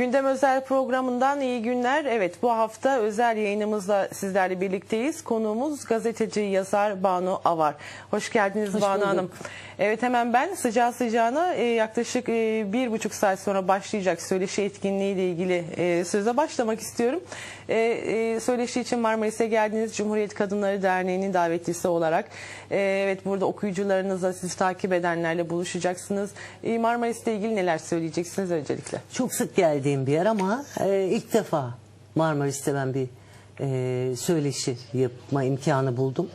Gündem Özel programından iyi günler. Evet bu hafta özel yayınımızla sizlerle birlikteyiz. Konuğumuz gazeteci yazar Banu Avar. Hoş geldiniz Hoş Banu bulduk. Hanım. Evet hemen ben sıcağı sıcağına e, yaklaşık e, bir buçuk saat sonra başlayacak söyleşi etkinliği ile ilgili e, söze başlamak istiyorum. E, söyleşi için Marmaris'e geldiniz Cumhuriyet Kadınları Derneği'nin davetlisi olarak. Evet burada okuyucularınızla sizi takip edenlerle buluşacaksınız. E, Marmaris'le ilgili neler söyleyeceksiniz öncelikle? Çok sık geldiğim bir yer ama ilk defa Marmaris'te ben bir söyleşi yapma imkanı buldum.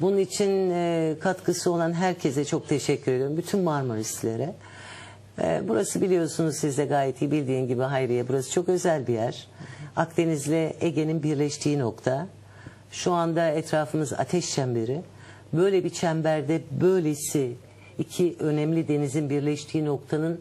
Bunun için e, katkısı olan herkese çok teşekkür ediyorum. Bütün Marmarislilere. E, burası biliyorsunuz siz de gayet iyi bildiğin gibi Hayriye burası çok özel bir yer. Akdeniz'le Ege'nin birleştiği nokta. Şu anda etrafımız ateş çemberi. Böyle bir çemberde böylesi iki önemli denizin birleştiği noktanın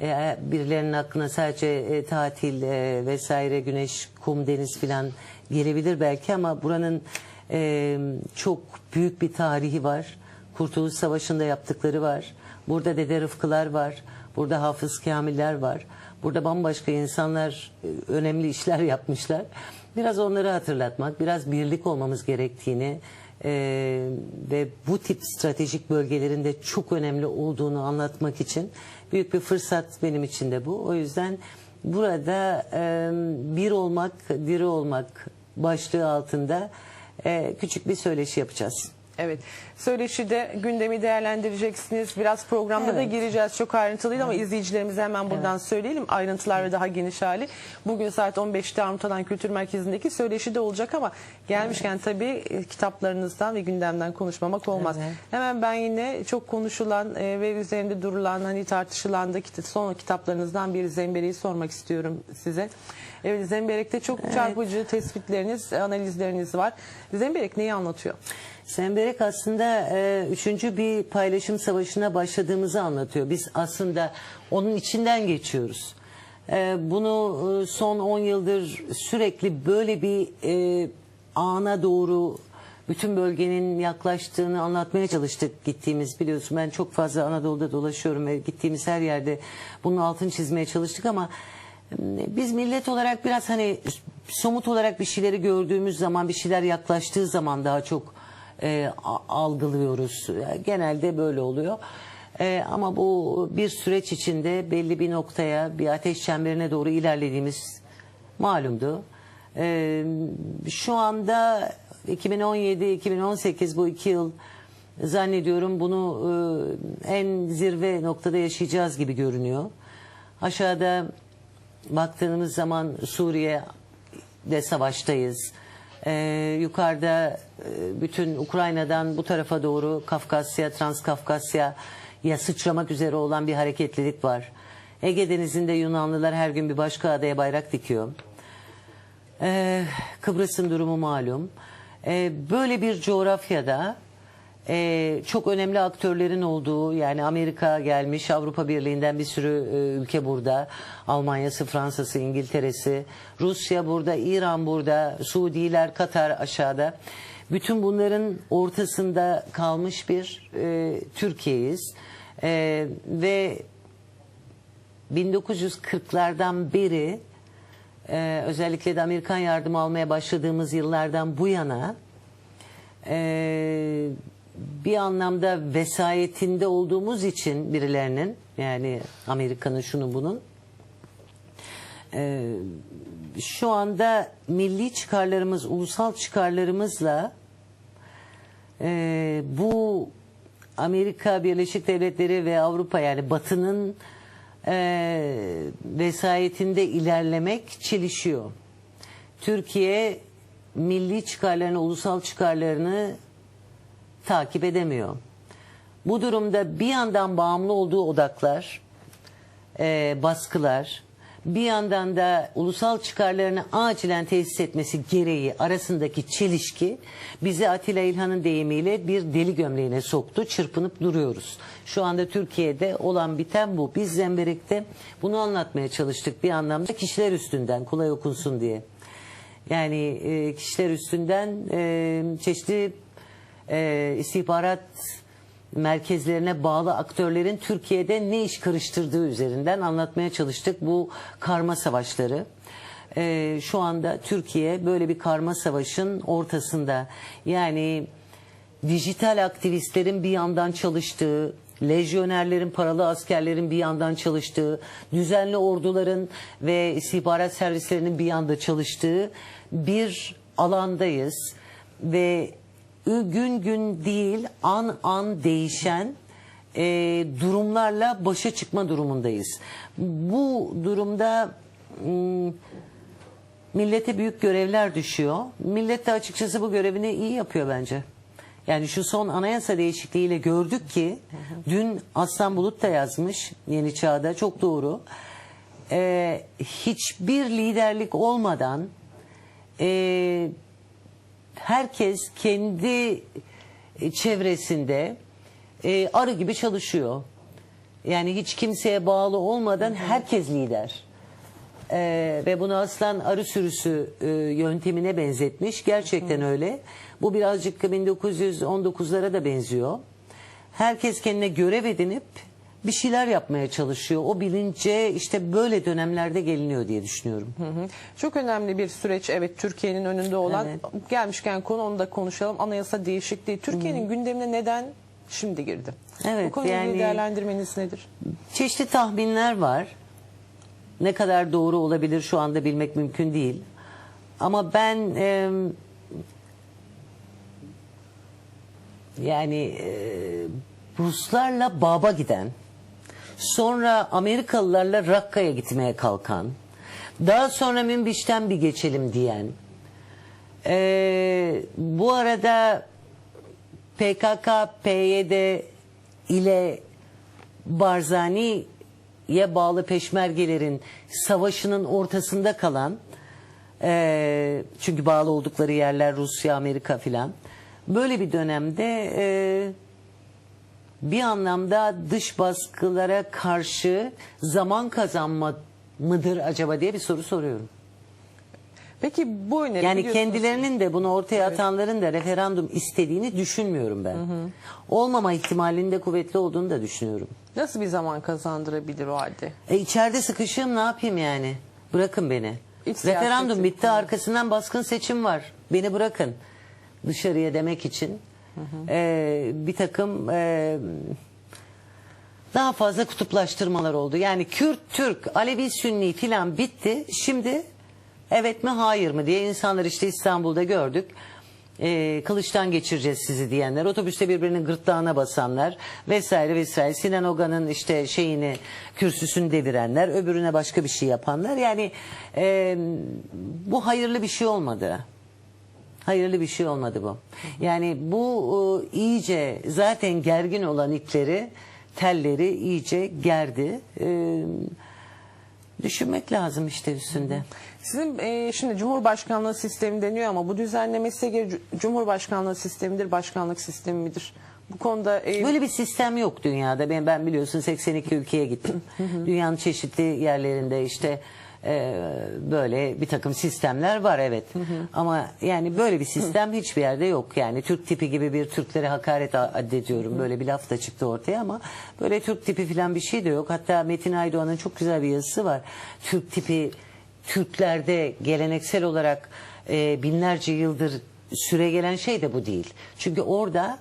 e, birilerinin aklına sadece e, tatil e, vesaire güneş, kum, deniz filan gelebilir belki ama buranın e, çok büyük bir tarihi var. Kurtuluş Savaşı'nda yaptıkları var. Burada Dede Rıfkılar var. Burada Hafız Kamiller var. Burada bambaşka insanlar e, önemli işler yapmışlar. Biraz onları hatırlatmak, biraz birlik olmamız gerektiğini e, ve bu tip stratejik bölgelerin de çok önemli olduğunu anlatmak için büyük bir fırsat benim için de bu. O yüzden burada e, bir olmak, diri olmak başlığı altında e, küçük bir söyleşi yapacağız. Evet. Söyleşide gündemi değerlendireceksiniz. Biraz programda da Evet. gireceğiz. Çok ayrıntılıydı ama izleyicilerimize hemen buradan söyleyelim. Ayrıntılar ve daha geniş hali. Bugün saat 15'te Armut Alan Kültür Merkezi'ndeki söyleşi de olacak ama gelmişken tabii e, kitaplarınızdan ve gündemden konuşmamak olmaz. Evet. Hemen ben yine çok konuşulan e, ve üzerinde durulan hani tartışılan da son kitaplarınızdan bir Zembere'yi sormak istiyorum size. Evet Zemberek'te çok çarpıcı tespitleriniz, analizleriniz var. Zemberek neyi anlatıyor? Semberek aslında e, üçüncü bir paylaşım savaşına başladığımızı anlatıyor. Biz aslında onun içinden geçiyoruz. E, bunu e, son 10 yıldır sürekli böyle bir e, ana doğru bütün bölgenin yaklaştığını anlatmaya çalıştık gittiğimiz biliyorsun ben çok fazla Anadolu'da dolaşıyorum ve gittiğimiz her yerde bunun altını çizmeye çalıştık ama biz millet olarak biraz hani somut olarak bir şeyleri gördüğümüz zaman bir şeyler yaklaştığı zaman daha çok e, algılıyoruz. Yani Genelde böyle oluyor. E, ama bu bir süreç içinde belli bir noktaya bir ateş çemberine doğru ilerlediğimiz malumdu. E, şu anda 2017-2018 bu iki yıl zannediyorum bunu e, en zirve noktada yaşayacağız gibi görünüyor. Aşağıda baktığımız zaman Suriye'de savaştayız. Ee, yukarıda e, bütün Ukrayna'dan bu tarafa doğru Kafkasya, Transkafkasya'ya sıçramak üzere olan bir hareketlilik var. Ege Denizi'nde Yunanlılar her gün bir başka adaya bayrak dikiyor. Ee, Kıbrıs'ın durumu malum. Ee, böyle bir coğrafyada e, çok önemli aktörlerin olduğu yani Amerika gelmiş Avrupa Birliği'nden bir sürü e, ülke burada. Almanya'sı, Fransa'sı, İngiltere'si, Rusya burada, İran burada, Suudiler, Katar aşağıda. Bütün bunların ortasında kalmış bir e, Türkiye'yiz. E, ve 1940'lardan beri e, özellikle de Amerikan yardımı almaya başladığımız yıllardan bu yana e, bir anlamda vesayetinde olduğumuz için birilerinin yani Amerika'nın şunun bunun e, şu anda milli çıkarlarımız, ulusal çıkarlarımızla e, bu Amerika Birleşik Devletleri ve Avrupa yani Batı'nın e, vesayetinde ilerlemek çelişiyor. Türkiye milli çıkarlarını, ulusal çıkarlarını takip edemiyor. Bu durumda bir yandan bağımlı olduğu odaklar, e, baskılar, bir yandan da ulusal çıkarlarını acilen tesis etmesi gereği arasındaki çelişki bizi Atilla İlhan'ın deyimiyle bir deli gömleğine soktu. Çırpınıp duruyoruz. Şu anda Türkiye'de olan biten bu. Biz Zemberek'te bunu anlatmaya çalıştık bir anlamda kişiler üstünden kolay okunsun diye. Yani e, kişiler üstünden e, çeşitli e, istihbarat merkezlerine bağlı aktörlerin Türkiye'de ne iş karıştırdığı üzerinden anlatmaya çalıştık bu karma savaşları. Ee, şu anda Türkiye böyle bir karma savaşın ortasında. Yani dijital aktivistlerin bir yandan çalıştığı, lejyonerlerin, paralı askerlerin bir yandan çalıştığı, düzenli orduların ve istihbarat servislerinin bir yanda çalıştığı bir alandayız. Ve gün gün değil, an an değişen e, durumlarla başa çıkma durumundayız. Bu durumda millete büyük görevler düşüyor. Millet de açıkçası bu görevini iyi yapıyor bence. Yani şu son anayasa değişikliğiyle gördük ki dün Aslan Bulut da yazmış Yeni Çağ'da çok doğru. Ee, hiçbir liderlik olmadan e, herkes kendi çevresinde e, arı gibi çalışıyor. Yani hiç kimseye bağlı olmadan herkes lider. Ee, ve bunu aslan arı sürüsü e, yöntemine benzetmiş. Gerçekten öyle. Bu birazcık 1919'lara da benziyor. Herkes kendine görev edinip bir şeyler yapmaya çalışıyor. O bilince işte böyle dönemlerde geliniyor diye düşünüyorum. Hı hı. Çok önemli bir süreç evet Türkiye'nin önünde olan. Evet. Gelmişken konu onu da konuşalım. Anayasa değişikliği Türkiye'nin gündemine neden şimdi girdi? Evet, Bu ilgili yani- değerlendirmeniz nedir? Çeşitli tahminler var. Ne kadar doğru olabilir şu anda bilmek mümkün değil. Ama ben e, yani e, Ruslarla Bab'a giden, sonra Amerikalılarla Rakka'ya gitmeye kalkan, daha sonra Münbiş'ten bir geçelim diyen, e, bu arada PKK, PYD ile Barzani'ye bağlı peşmergelerin savaşının ortasında kalan e, çünkü bağlı oldukları yerler Rusya, Amerika filan böyle bir dönemde e, bir anlamda dış baskılara karşı zaman kazanma mıdır acaba diye bir soru soruyorum. Peki bu öneri Yani biliyorsunuz- kendilerinin de bunu ortaya atanların da referandum istediğini düşünmüyorum ben. Olmama ihtimalinin de kuvvetli olduğunu da düşünüyorum. nasıl bir zaman kazandırabilir o halde? E içeride sıkışığım ne yapayım yani? Bırakın beni. İç siyaset Referandum bitti arkasından baskın seçim var. Beni bırakın dışarıya demek için. E, bir takım e, daha fazla kutuplaştırmalar oldu. Yani Kürt, Türk, Alevi, Sünni filan bitti. Şimdi evet mi hayır mı diye insanlar işte İstanbul'da gördük. Ee, kılıçtan geçireceğiz sizi diyenler, otobüste birbirinin gırtlağına basanlar vesaire vesaire. Sinan Oga'nın işte şeyini, kürsüsünü devirenler, öbürüne başka bir şey yapanlar. Yani e, bu hayırlı bir şey olmadı. Hayırlı bir şey olmadı bu. Yani bu e, iyice zaten gergin olan ipleri, telleri iyice gerdi. E, düşünmek lazım işte üstünde. Sizin e, şimdi Cumhurbaşkanlığı sistemi deniyor ama bu düzenleme size göre Cu- Cumhurbaşkanlığı sistemidir, başkanlık sistemi midir? Bu konuda e, Böyle bir sistem yok dünyada. Ben, ben biliyorsun 82 ülkeye gittim. Dünyanın çeşitli yerlerinde işte e, böyle bir takım sistemler var evet. Ama yani böyle bir sistem hiçbir yerde yok. Yani Türk tipi gibi bir Türklere hakaret addediyorum. Böyle bir laf da çıktı ortaya ama böyle Türk tipi falan bir şey de yok. Hatta Metin Aydoğan'ın çok güzel bir yazısı var. Türk tipi Türklerde geleneksel olarak e, binlerce yıldır süre gelen şey de bu değil. Çünkü orada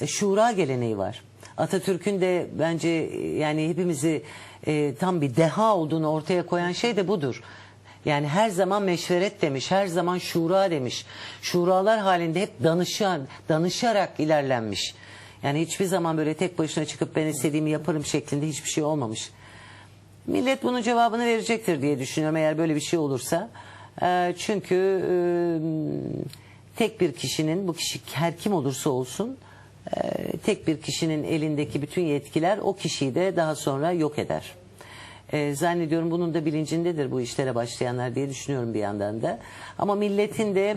e, şura geleneği var. Atatürk'ün de bence e, yani hepimizi e, tam bir deha olduğunu ortaya koyan şey de budur. Yani her zaman meşveret demiş, her zaman şura demiş. Şuralar halinde hep danışan, danışarak ilerlenmiş. Yani hiçbir zaman böyle tek başına çıkıp ben istediğimi yaparım şeklinde hiçbir şey olmamış. Millet bunun cevabını verecektir diye düşünüyorum eğer böyle bir şey olursa. Ee, çünkü e, tek bir kişinin, bu kişi her kim olursa olsun, e, tek bir kişinin elindeki bütün yetkiler o kişiyi de daha sonra yok eder. E, zannediyorum bunun da bilincindedir bu işlere başlayanlar diye düşünüyorum bir yandan da. Ama milletin de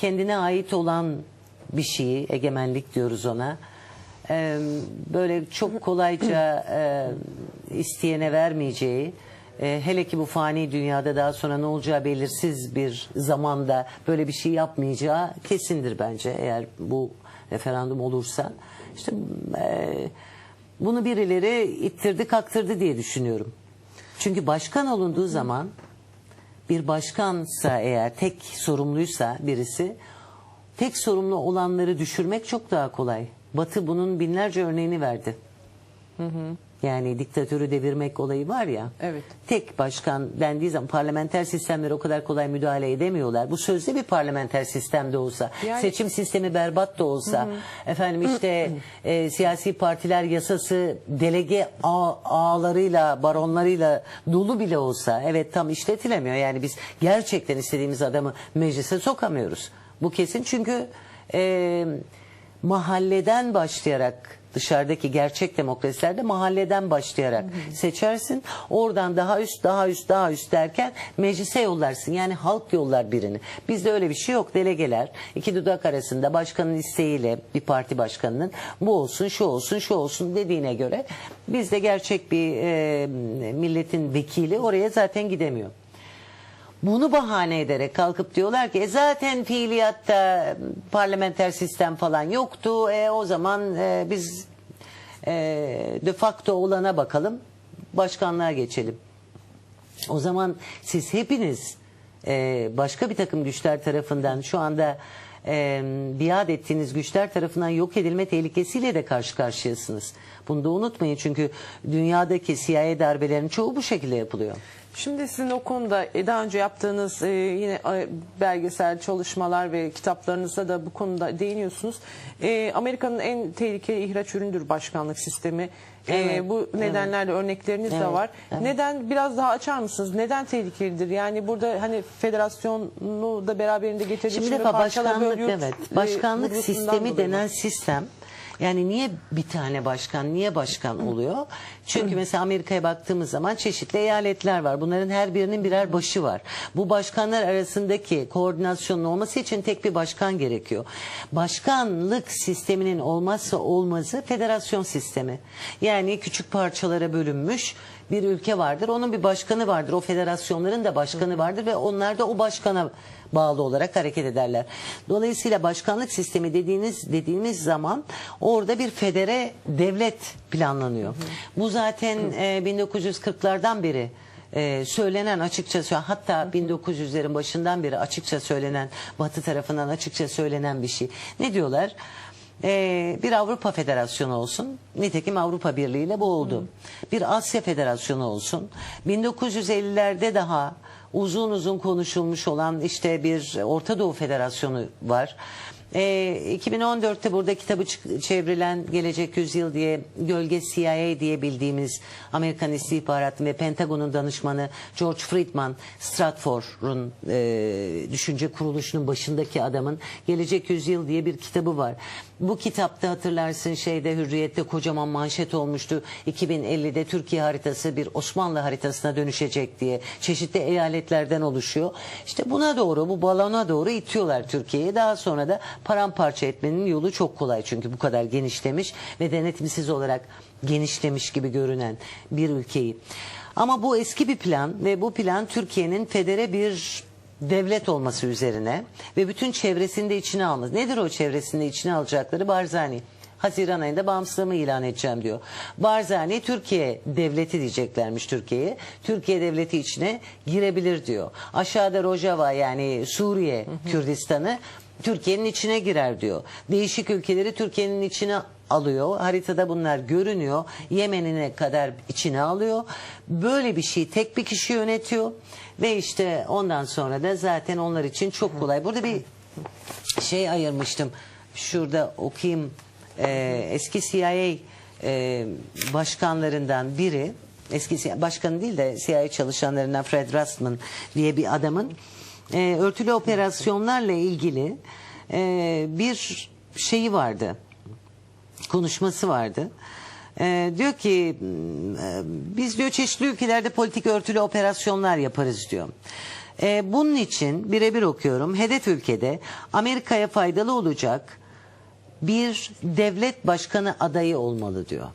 kendine ait olan bir şeyi, egemenlik diyoruz ona, e, böyle çok kolayca e, isteyene vermeyeceği, e, hele ki bu fani dünyada daha sonra ne olacağı belirsiz bir zamanda böyle bir şey yapmayacağı kesindir bence eğer bu referandum olursa işte e, bunu birileri ittirdi kaktırdı diye düşünüyorum. Çünkü başkan olunduğu zaman bir başkansa eğer tek sorumluysa birisi tek sorumlu olanları düşürmek çok daha kolay. Batı bunun binlerce örneğini verdi. Yani diktatörü devirmek olayı var ya. Evet. Tek başkan dendiği zaman parlamenter sistemlere o kadar kolay müdahale edemiyorlar. Bu sözde bir parlamenter sistemde olsa, Yani- seçim sistemi berbat da olsa, efendim işte e, siyasi partiler yasası delege ağ- ağlarıyla, baronlarıyla dolu bile olsa, evet tam işletilemiyor. Yani biz gerçekten istediğimiz adamı meclise sokamıyoruz. Bu kesin çünkü e, mahalleden başlayarak dışarıdaki gerçek demokrasilerde mahalleden başlayarak seçersin. Oradan daha üst, daha üst, daha üst derken meclise yollarsın. Yani halk yollar birini. Bizde öyle bir şey yok. Delegeler iki dudak arasında başkanın isteğiyle bir parti başkanının bu olsun, şu olsun, şu olsun dediğine göre bizde gerçek bir e, milletin vekili oraya zaten gidemiyor. Bunu bahane ederek kalkıp diyorlar ki "E zaten fiiliyatta parlamenter sistem falan yoktu. E, o zaman e, biz e, de facto olana bakalım. Başkanlığa geçelim. O zaman siz hepiniz e, başka bir takım güçler tarafından şu anda e, biat ettiğiniz güçler tarafından yok edilme tehlikesiyle de karşı karşıyasınız. Bunu da unutmayın çünkü dünyadaki CIA darbelerinin çoğu bu şekilde yapılıyor. Şimdi sizin o konuda e, daha önce yaptığınız e, yine e, belgesel çalışmalar ve kitaplarınızda da bu konuda değiniyorsunuz. E, Amerika'nın en tehlikeli ihraç üründür başkanlık sistemi. E, Evet, bu nedenlerle örnekleriniz de Evet, var. evet. Neden biraz daha açar mısınız? Neden tehlikelidir? Yani burada hani federasyonu da beraberinde getirdiği Şimdi için bir ve defa başkanlık evet. e, Başkanlık vurgusundan sistemi dolayı denen sistem yani niye bir tane başkan niye başkan oluyor? Çünkü mesela Amerika'ya baktığımız zaman çeşitli eyaletler var. Bunların her birinin birer başı var. Bu başkanlar arasındaki koordinasyonun olması için tek bir başkan gerekiyor. Başkanlık sisteminin olmazsa olmazı federasyon sistemi. Yani küçük parçalara bölünmüş bir ülke vardır. Onun bir başkanı vardır. O federasyonların da başkanı vardır ve onlar da o başkana bağlı olarak hareket ederler. Dolayısıyla başkanlık sistemi dediğiniz dediğimiz zaman orada bir federe devlet planlanıyor. Bu zaten e, 1940'lardan beri e, söylenen açıkça hatta 1900'lerin başından beri açıkça söylenen Batı tarafından açıkça söylenen bir şey. Ne diyorlar? Ee, bir Avrupa Federasyonu olsun. Nitekim Avrupa Birliği ile bu oldu. Bir Asya Federasyonu olsun. 1950'lerde daha uzun uzun konuşulmuş olan işte bir Orta Doğu Federasyonu var. Ee, 2014'te burada kitabı çevrilen Gelecek Yüzyıl diye Gölge CIA diye bildiğimiz Amerikan İstihbaratı ve Pentagon'un danışmanı George Friedman Stratfor'un e, düşünce kuruluşunun başındaki adamın Gelecek Yüzyıl diye bir kitabı var. Bu kitapta hatırlarsın şeyde Hürriyet'te kocaman manşet olmuştu. 2050'de Türkiye haritası bir Osmanlı haritasına dönüşecek diye. Çeşitli eyaletlerden oluşuyor. İşte buna doğru bu balona doğru itiyorlar Türkiye'yi. Daha sonra da paramparça etmenin yolu çok kolay çünkü bu kadar genişlemiş ve denetimsiz olarak genişlemiş gibi görünen bir ülkeyi. Ama bu eski bir plan ve bu plan Türkiye'nin federe bir devlet olması üzerine ve bütün çevresinde içine alması. Nedir o çevresinde içine alacakları? Barzani. Haziran ayında bağımsızlığımı ilan edeceğim diyor. Barzani Türkiye devleti diyeceklermiş Türkiye'ye. Türkiye devleti içine girebilir diyor. Aşağıda Rojava yani Suriye Kürdistan'ı Türkiye'nin içine girer diyor. Değişik ülkeleri Türkiye'nin içine alıyor. Haritada bunlar görünüyor. Yemen'ine kadar içine alıyor. Böyle bir şey tek bir kişi yönetiyor. Ve işte ondan sonra da zaten onlar için çok kolay. Burada bir şey ayırmıştım. Şurada okuyayım. Ee, eski CIA e, başkanlarından biri eski başkanı değil de CIA çalışanlarından Fred Rustman diye bir adamın e, örtülü operasyonlarla ilgili e, bir şeyi vardı konuşması vardı. Ee, diyor ki e, biz diyor çeşitli ülkelerde politik örtülü operasyonlar yaparız diyor. Ee, bunun için birebir okuyorum. Hedef ülkede Amerika'ya faydalı olacak bir devlet başkanı adayı olmalı diyor.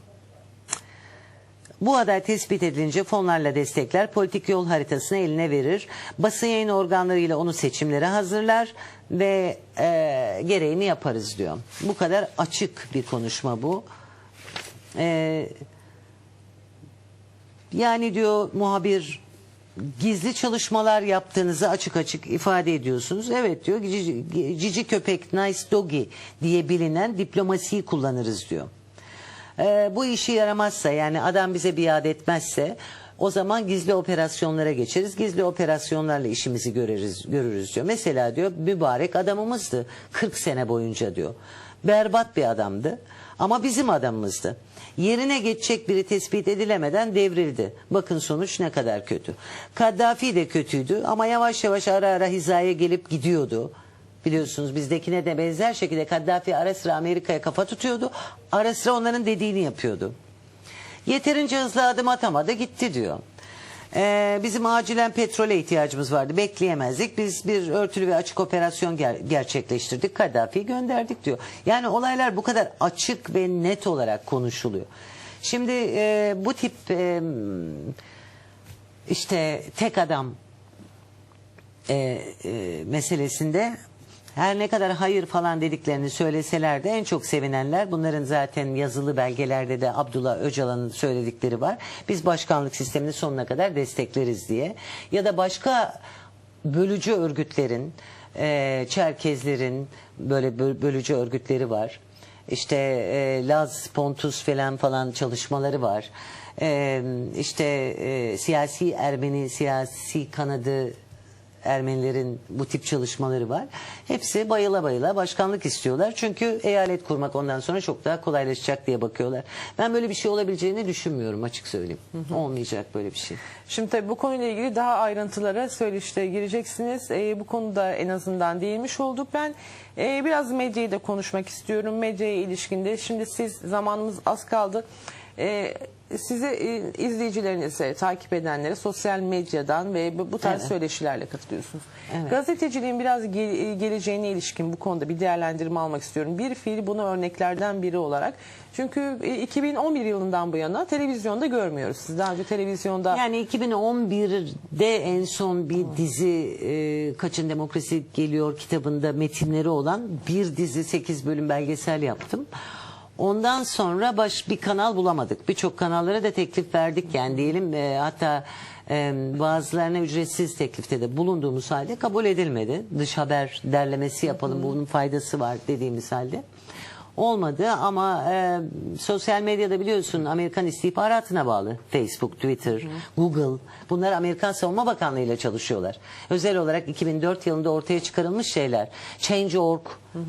Bu aday tespit edilince fonlarla destekler, politik yol haritasını eline verir. Basın yayın organlarıyla onu seçimlere hazırlar ve e, gereğini yaparız diyor. Bu kadar açık bir konuşma bu. E, yani diyor muhabir gizli çalışmalar yaptığınızı açık açık ifade ediyorsunuz. Evet diyor cici, cici köpek nice doggy diye bilinen diplomasiyi kullanırız diyor. Ee, bu işi yaramazsa yani adam bize biat etmezse o zaman gizli operasyonlara geçeriz. Gizli operasyonlarla işimizi görürüz, görürüz diyor. Mesela diyor mübarek adamımızdı 40 sene boyunca diyor. Berbat bir adamdı ama bizim adamımızdı. Yerine geçecek biri tespit edilemeden devrildi. Bakın sonuç ne kadar kötü. Kaddafi de kötüydü ama yavaş yavaş ara ara hizaya gelip gidiyordu. Biliyorsunuz bizdekine de benzer şekilde Kaddafi ara sıra Amerika'ya kafa tutuyordu. Ara sıra onların dediğini yapıyordu. Yeterince hızlı adım atamadı gitti diyor. Ee, bizim acilen petrole ihtiyacımız vardı. Bekleyemezdik. Biz bir örtülü ve açık operasyon ger- gerçekleştirdik. Kaddafi'yi gönderdik diyor. Yani olaylar bu kadar açık ve net olarak konuşuluyor. Şimdi e, bu tip e, işte tek adam e, e, meselesinde her ne kadar hayır falan dediklerini söyleseler de en çok sevinenler bunların zaten yazılı belgelerde de Abdullah Öcalan'ın söyledikleri var. Biz başkanlık sistemini sonuna kadar destekleriz diye. Ya da başka bölücü örgütlerin, e, Çerkezlerin böyle bö- bölücü örgütleri var. İşte e, Laz, Pontus falan falan çalışmaları var. E, işte siyasi Ermeni, siyasi kanadı Ermenilerin bu tip çalışmaları var. Hepsi bayıla bayıla başkanlık istiyorlar. Çünkü eyalet kurmak ondan sonra çok daha kolaylaşacak diye bakıyorlar. Ben böyle bir şey olabileceğini düşünmüyorum açık söyleyeyim. Olmayacak böyle bir şey. Şimdi tabii bu konuyla ilgili daha ayrıntılara söyleşte gireceksiniz. Ee, bu konuda en azından değinmiş olduk. Ben e, biraz medyayı da konuşmak istiyorum. Medyaya ilişkinde şimdi siz zamanımız az kaldı. Ee, sizi e, izleyicilerinize, takip edenlere sosyal medyadan ve bu, tarz Evet. söyleşilerle katılıyorsunuz. Evet. Gazeteciliğin biraz ge- geleceğine ilişkin bu konuda bir değerlendirme almak istiyorum. Bir fiil buna örneklerden biri olarak. Çünkü e, 2011 yılından bu yana televizyonda görmüyoruz. Siz daha önce televizyonda Yani 2011'de en son bir dizi e, Kaçın Demokrasi Geliyor kitabında metinleri olan bir dizi 8 bölüm belgesel yaptım. Ondan sonra baş bir kanal bulamadık. Birçok kanallara da teklif verdik yani diyelim e, hatta e, bazılarına ücretsiz teklifte de bulunduğumuz halde kabul edilmedi. Dış haber derlemesi yapalım bunun faydası var dediğimiz halde. Olmadı ama e, sosyal medyada biliyorsun Amerikan istihbaratına bağlı. Facebook, Twitter, Google. Bunlar Amerikan Savunma Bakanlığı ile çalışıyorlar. Özel olarak 2004 yılında ortaya çıkarılmış şeyler. Change.org.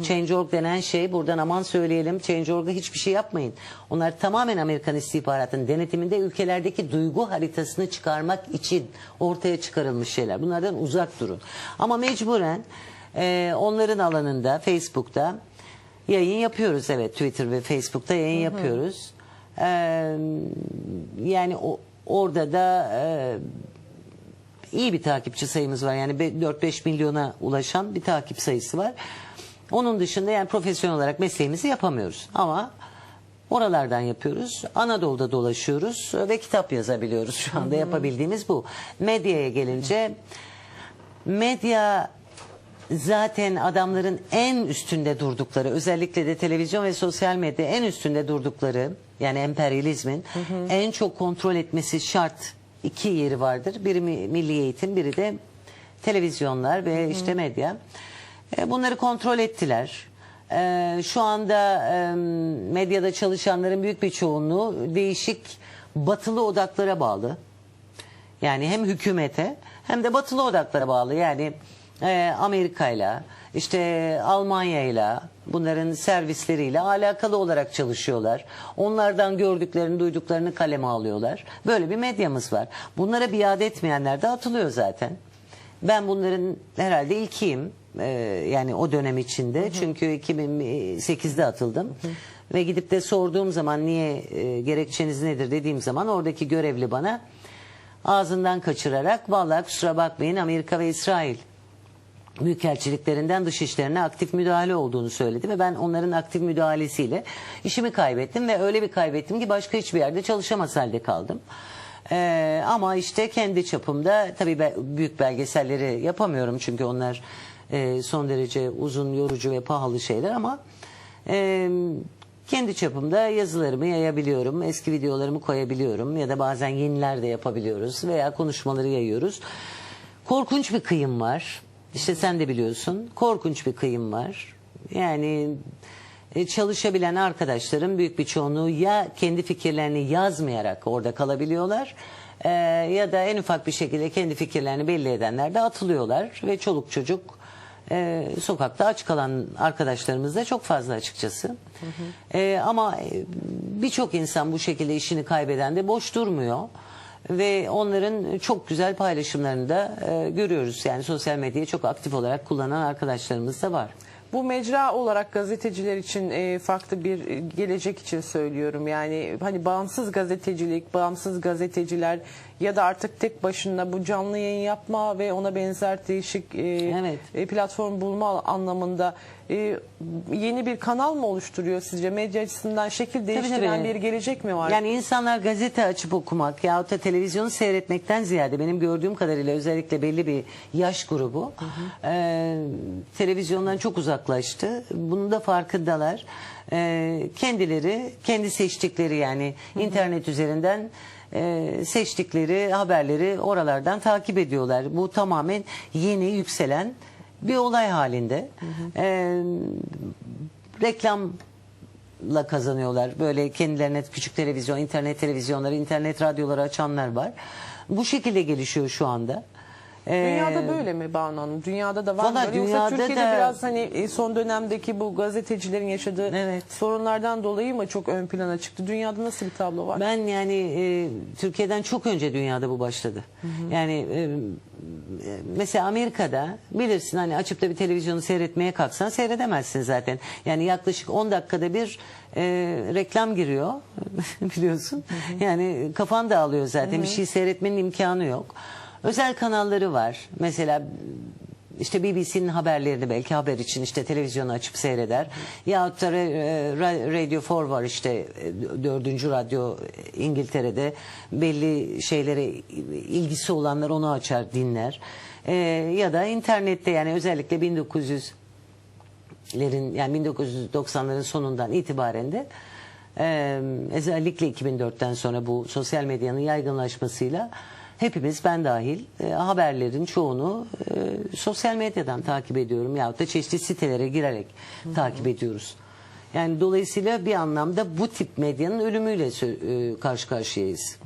Change.org denen şey buradan aman söyleyelim. Change.org'a hiçbir şey yapmayın. Onlar tamamen Amerikan istihbaratının denetiminde ülkelerdeki duygu haritasını çıkarmak için ortaya çıkarılmış şeyler. Bunlardan uzak durun. Ama mecburen e, onların alanında Facebook'ta Yayın yapıyoruz evet Twitter ve Facebook'ta yayın yapıyoruz. Ee, yani o, orada da e, iyi bir takipçi sayımız var. Yani be- 4-5 milyona ulaşan bir takip sayısı var. Onun dışında yani profesyonel olarak mesleğimizi yapamıyoruz. Ama oralardan yapıyoruz. Anadolu'da dolaşıyoruz ve kitap yazabiliyoruz. Şu anda yapabildiğimiz bu. Medyaya gelince medya zaten adamların en üstünde durdukları özellikle de televizyon ve sosyal medya en üstünde durdukları yani emperyalizmin en çok kontrol etmesi şart iki yeri vardır. Biri mi- milli eğitim biri de televizyonlar ve işte medya. E, Bunları kontrol ettiler. E, Şu anda e, medyada çalışanların büyük bir çoğunluğu değişik batılı odaklara bağlı. Yani hem hükümete hem de batılı odaklara bağlı. Yani e, Amerika'yla işte Almanya'yla bunların servisleriyle alakalı olarak çalışıyorlar. Onlardan gördüklerini, duyduklarını kaleme alıyorlar. Böyle bir medyamız var. Bunlara biat etmeyenler de atılıyor zaten. Ben bunların herhalde ilkiyim. E, yani o dönem içinde. Çünkü 2008'de atıldım. Ve gidip de sorduğum zaman niye e, gerekçeniz nedir dediğim zaman oradaki görevli bana ağzından kaçırarak vallahi kusura bakmayın Amerika ve İsrail Büyükelçiliklerinden dış işlerine aktif müdahale olduğunu söyledi ve ben onların aktif müdahalesiyle işimi kaybettim ve öyle bir kaybettim ki başka hiçbir yerde çalışamaz halde kaldım. Ee, ama işte kendi çapımda tabii ben büyük belgeselleri yapamıyorum çünkü onlar e, son derece uzun, yorucu ve pahalı şeyler ama e, kendi çapımda yazılarımı yayabiliyorum, eski videolarımı koyabiliyorum ya da bazen yeniler de yapabiliyoruz veya konuşmaları yayıyoruz. Korkunç bir kıyım var. İşte sen de biliyorsun. Korkunç bir kıyım var. Yani e, çalışabilen arkadaşlarım büyük bir çoğunluğu ya kendi fikirlerini yazmayarak orada kalabiliyorlar e, ya da en ufak bir şekilde kendi fikirlerini belli edenler de atılıyorlar ve çoluk çocuk e, sokakta aç kalan arkadaşlarımız da çok fazla açıkçası. E, ama e, birçok insan bu şekilde işini kaybeden de boş durmuyor. Ve onların çok güzel paylaşımlarını da e, görüyoruz. Yani sosyal medyayı çok aktif olarak kullanan arkadaşlarımız da var. Bu mecra olarak gazeteciler için e, farklı bir e, gelecek için söylüyorum. Yani hani bağımsız gazetecilik, bağımsız gazeteciler ya da artık tek başına bu canlı yayın yapma ve ona benzer değişik e, Evet. e, platform bulma anlamında e, yeni bir kanal mı oluşturuyor sizce? Medya açısından şekil değiştiren tabii. bir gelecek mi var? Yani insanlar gazete açıp okumak yahut da televizyonu seyretmekten ziyade benim gördüğüm kadarıyla özellikle belli bir yaş grubu e, televizyondan çok uzaklaştı. Bunun da farkındalar. E, kendileri kendi seçtikleri yani internet üzerinden e, seçtikleri haberleri oralardan takip ediyorlar. Bu tamamen yeni yükselen bir olay halinde. E, reklam la kazanıyorlar. Böyle kendilerine küçük televizyon, internet televizyonları, internet radyoları açanlar var. Bu şekilde gelişiyor şu anda. Ee, Dünyada böyle mi Banu Hanım? Dünyada da var mı? Valla böyle? Yoksa dünyada Türkiye'de da- biraz hani e, son dönemdeki bu gazetecilerin yaşadığı Evet. sorunlardan dolayı mı çok ön plana çıktı? Dünyada nasıl bir tablo var? Ben yani e, Türkiye'den çok önce dünyada bu başladı. Yani e, e, mesela Amerika'da bilirsin hani açıp da bir televizyonu seyretmeye kalksan seyredemezsin zaten. Yani yaklaşık 10 dakikada bir e, reklam giriyor biliyorsun. Yani kafan dağılıyor zaten bir şey seyretmenin imkanı yok. Özel kanalları var. Mesela işte BBC'nin haberlerini belki haber için işte televizyonu açıp seyreder. Yahut da e, Ra- Radio 4 var işte e, dördüncü radyo İngiltere'de belli şeylere ilgisi olanlar onu açar dinler. E, ya da internette yani özellikle 1900 lerin yani 1990'ların sonundan itibaren de e, özellikle 2004'ten sonra bu sosyal medyanın yaygınlaşmasıyla hepimiz ben dahil e, haberlerin çoğunu e, sosyal medyadan takip ediyorum yahut da çeşitli sitelere girerek takip ediyoruz. Yani dolayısıyla bir anlamda bu tip medyanın ölümüyle e, karşı karşıyayız.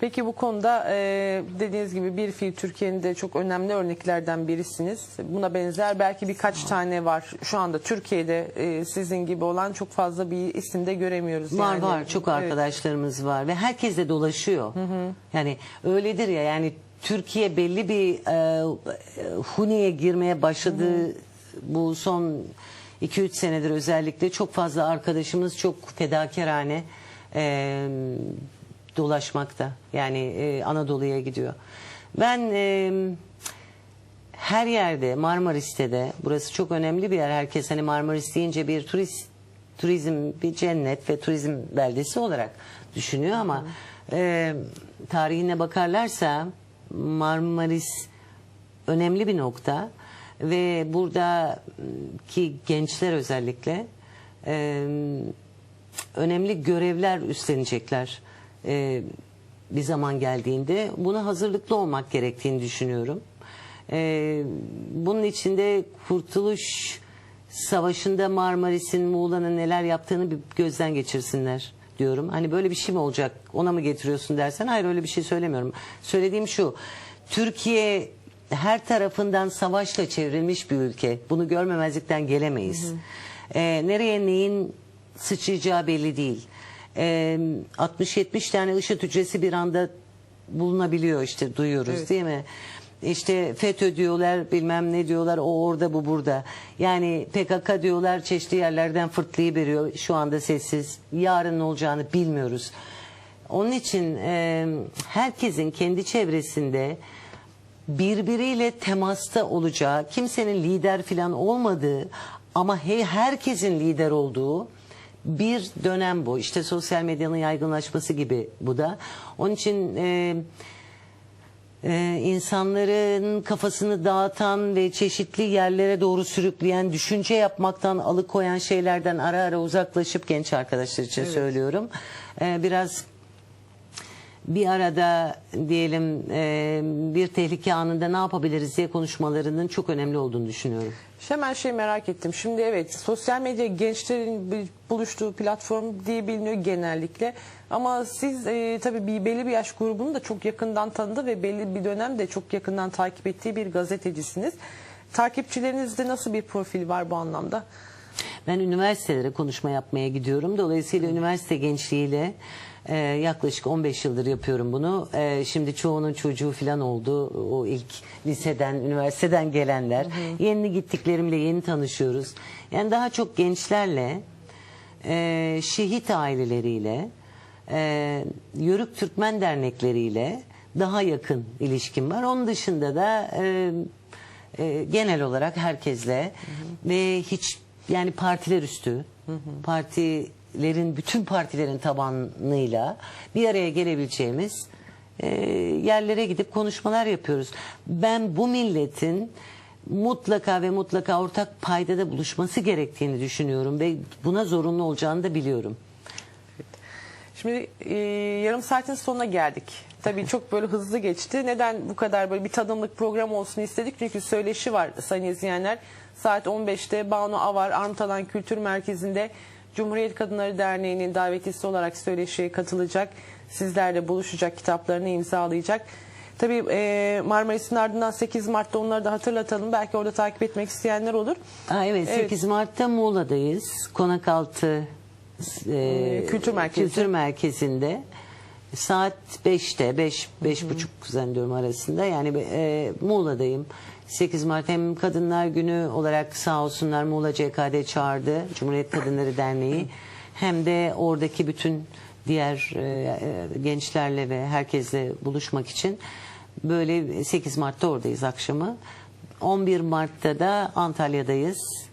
Peki bu konuda e, dediğiniz gibi bir fiil Türkiye'nin de çok önemli örneklerden birisiniz. Buna benzer belki birkaç tane var. Şu anda Türkiye'de e, sizin gibi olan çok fazla bir isim de göremiyoruz. Var yani. var çok Evet. arkadaşlarımız var ve herkes de dolaşıyor. Yani öyledir ya yani Türkiye belli bir e, huniye girmeye başladığı bu son 2-3 senedir özellikle çok fazla arkadaşımız çok fedakarane e, dolaşmakta. Yani e, Anadolu'ya gidiyor. Ben e, her yerde Marmaris'te de burası çok önemli bir yer. Herkes hani Marmaris deyince bir turist turizm bir cennet ve turizm beldesi olarak düşünüyor ama e, tarihine bakarlarsa Marmaris önemli bir nokta ve buradaki gençler özellikle e, önemli görevler üstlenecekler e, bir zaman geldiğinde buna hazırlıklı olmak gerektiğini düşünüyorum. E, bunun içinde Kurtuluş Savaşı'nda Marmaris'in, Muğla'nın neler yaptığını bir gözden geçirsinler diyorum. Hani böyle bir şey mi olacak ona mı getiriyorsun dersen hayır öyle bir şey söylemiyorum. Söylediğim şu Türkiye her tarafından savaşla çevrilmiş bir ülke. Bunu görmemezlikten gelemeyiz. E, nereye neyin sıçrayacağı belli değil. E, 60-70 tane IŞİD hücresi bir anda bulunabiliyor işte duyuyoruz Evet. değil mi? İşte FETÖ diyorlar bilmem ne diyorlar o orada bu burada. Yani PKK diyorlar çeşitli yerlerden fırtlayıveriyor şu anda sessiz. Yarın ne olacağını bilmiyoruz. Onun için e, herkesin kendi çevresinde birbiriyle temasta olacağı, kimsenin lider falan olmadığı ama he- herkesin lider olduğu bir dönem bu. İşte sosyal medyanın yaygınlaşması gibi bu da. Onun için e, e, insanların kafasını dağıtan ve çeşitli yerlere doğru sürükleyen, düşünce yapmaktan alıkoyan şeylerden ara ara uzaklaşıp genç arkadaşlar için söylüyorum. E, biraz bir arada diyelim e, bir tehlike anında ne yapabiliriz diye konuşmalarının çok önemli olduğunu düşünüyorum. Hemen şey merak ettim. Şimdi evet sosyal medya gençlerin buluştuğu platform diye biliniyor genellikle. Ama siz e, tabii bir belli bir yaş grubunu da çok yakından tanıdı ve belli bir dönemde çok yakından takip ettiği bir gazetecisiniz. Takipçilerinizde nasıl bir profil var bu anlamda? Ben üniversitelere konuşma yapmaya gidiyorum. Dolayısıyla üniversite gençliğiyle e, yaklaşık 15 yıldır yapıyorum bunu. E, şimdi çoğunun çocuğu falan oldu. O ilk liseden, üniversiteden gelenler. Yeni gittiklerimle yeni tanışıyoruz. Yani daha çok gençlerle, e, şehit aileleriyle, e, Yörük Türkmen dernekleriyle daha yakın ilişkim var. Onun dışında da e, e, genel olarak herkesle ve hiç yani partiler üstü partilerin bütün partilerin tabanıyla bir araya gelebileceğimiz e, yerlere gidip konuşmalar yapıyoruz. Ben bu milletin mutlaka ve mutlaka ortak paydada buluşması gerektiğini düşünüyorum ve buna zorunlu olacağını da biliyorum. Şimdi e, yarım saatin sonuna geldik. Tabii çok böyle hızlı geçti. Neden bu kadar böyle bir tadımlık program olsun istedik? Çünkü söyleşi var sayın izleyenler. Saat 15'te Banu Avar Armtalan Kültür Merkezi'nde Cumhuriyet Kadınları Derneği'nin davetlisi olarak söyleşiye katılacak. Sizlerle buluşacak, kitaplarını imzalayacak. Tabii e, Marmaris'in ardından 8 Mart'ta onları da hatırlatalım. Belki orada takip etmek isteyenler olur. Aa, evet, Evet. 8 Mart'ta Muğla'dayız. Konakaltı e, Kültür Merkezi. Kültür Merkezi'nde. Saat 5'te, 5 beş buçuk zannediyorum arasında. Yani e, Muğla'dayım. 8 Mart hem Kadınlar Günü olarak sağ olsunlar Muğla CKD çağırdı. Cumhuriyet Kadınları Derneği. Hem de oradaki bütün diğer e, e, gençlerle ve herkesle buluşmak için böyle 8 Mart'ta oradayız akşamı. 11 Mart'ta da Antalya'dayız.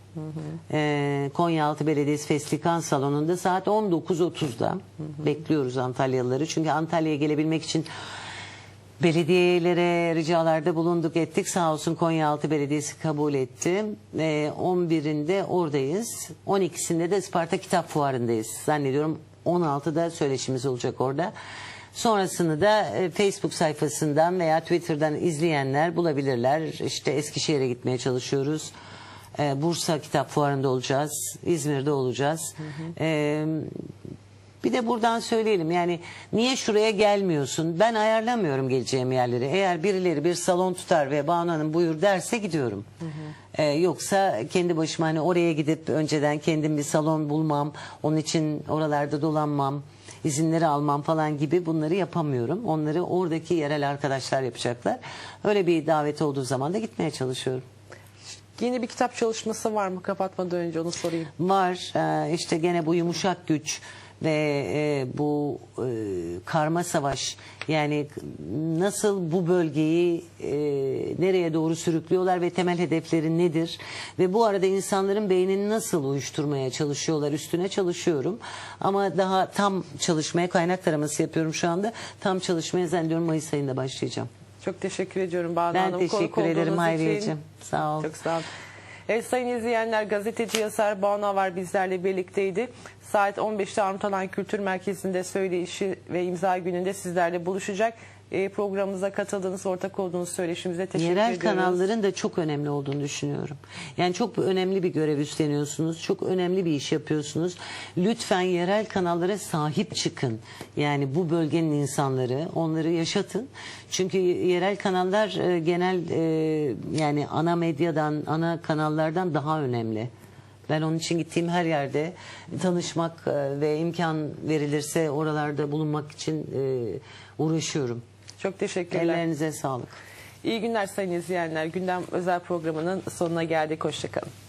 Ee, Konyaaltı Belediyesi Festival Salonu'nda saat 19.30'da bekliyoruz Antalyalıları. Çünkü Antalya'ya gelebilmek için belediyelere ricalarda bulunduk ettik. Sağ olsun Konyaaltı Belediyesi kabul etti. Ee, 11'inde oradayız. 12'sinde de Isparta Kitap Fuarı'ndayız. Zannediyorum 16'da söyleşimiz olacak orada. Sonrasını da e, Facebook sayfasından veya Twitter'dan izleyenler bulabilirler. İşte Eskişehir'e gitmeye çalışıyoruz. Ee, Bursa Kitap Fuarı'nda olacağız. İzmir'de olacağız. Ee, bir de buradan söyleyelim yani niye şuraya gelmiyorsun? Ben ayarlamıyorum geleceğim yerleri. Eğer birileri bir salon tutar ve Banu Hanım buyur derse gidiyorum. Ee, yoksa kendi başıma hani oraya gidip önceden kendim bir salon bulmam. Onun için oralarda dolanmam. izinleri almam falan gibi bunları yapamıyorum. Onları oradaki yerel arkadaşlar yapacaklar. Öyle bir davet olduğu zaman da gitmeye çalışıyorum. Yeni bir kitap çalışması var mı? Kapatmadan önce onu sorayım. Var Ee, işte gene bu yumuşak güç ve e, bu e, karma savaş yani nasıl bu bölgeyi e, nereye doğru sürüklüyorlar ve temel hedefleri nedir ve bu arada insanların beynini nasıl uyuşturmaya çalışıyorlar üstüne çalışıyorum ama daha tam çalışmaya kaynak taraması yapıyorum şu anda tam çalışmaya zannediyorum Mayıs ayında başlayacağım. Çok teşekkür ediyorum Banu Ben Hanım. konuk teşekkür ederim. Hayriyeciğim. Sağ ol. Çok sağ olun. Evet sayın izleyenler gazeteci yazar Banu Avar bizlerle birlikteydi. Saat 15'te Armutalan Kültür Merkezi'nde söyleyişi ve imza gününde sizlerle buluşacak. E, programımıza katıldığınız, ortak olduğunuz söyleşimize teşekkür Yerel ediyoruz. kanalların da çok önemli olduğunu düşünüyorum. Yani çok önemli bir görev üstleniyorsunuz. Çok önemli bir iş yapıyorsunuz. Lütfen yerel kanallara sahip çıkın. Yani bu bölgenin insanları onları yaşatın. Çünkü yerel kanallar e, genel e, yani ana medyadan, ana kanallardan daha önemli. Ben onun için gittiğim her yerde tanışmak ve imkan verilirse oralarda bulunmak için uğraşıyorum. Çok teşekkürler. Ellerinize sağlık. İyi günler sayın izleyenler. Gündem özel programının sonuna geldik. Hoşçakalın.